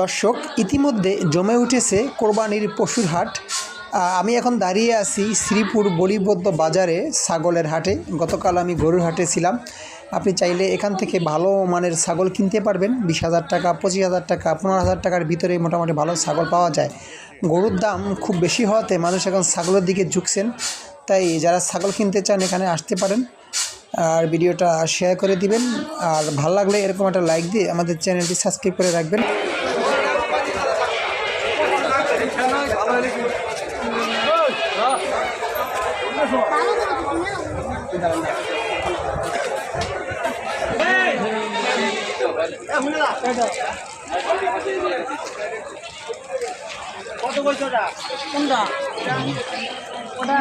দর্শক ইতিমধ্যে জমে উঠেছে কোরবানির পশুর হাট। আমি এখন দাঁড়িয়ে আছি শ্রীপুর বলিবদ্ধ বাজারে ছাগলের হাটে। গতকাল আমি গরুর হাটে ছিলাম। আপনি চাইলে এখান থেকে ভালো মানের ছাগল কিনতে পারবেন। বিশ হাজার টাকা, পঁচিশ হাজার টাকা, পনেরো হাজার টাকার ভিতরে মোটামুটি ভালো ছাগল পাওয়া যায়। গরুর দাম খুব বেশি হওয়াতে মানুষ এখন ছাগলের দিকে ঝুঁকছেন। তাই যারা ছাগল কিনতে চান এখানে আসতে পারেন আর ভিডিওটা শেয়ার করে দিবেন। আর ভালো লাগলে এরকম একটা লাইক দিয়ে আমাদের চ্যানেলটি সাবস্ক্রাইব করে রাখবেন। কত বলছো ওটা কোনটা ওটা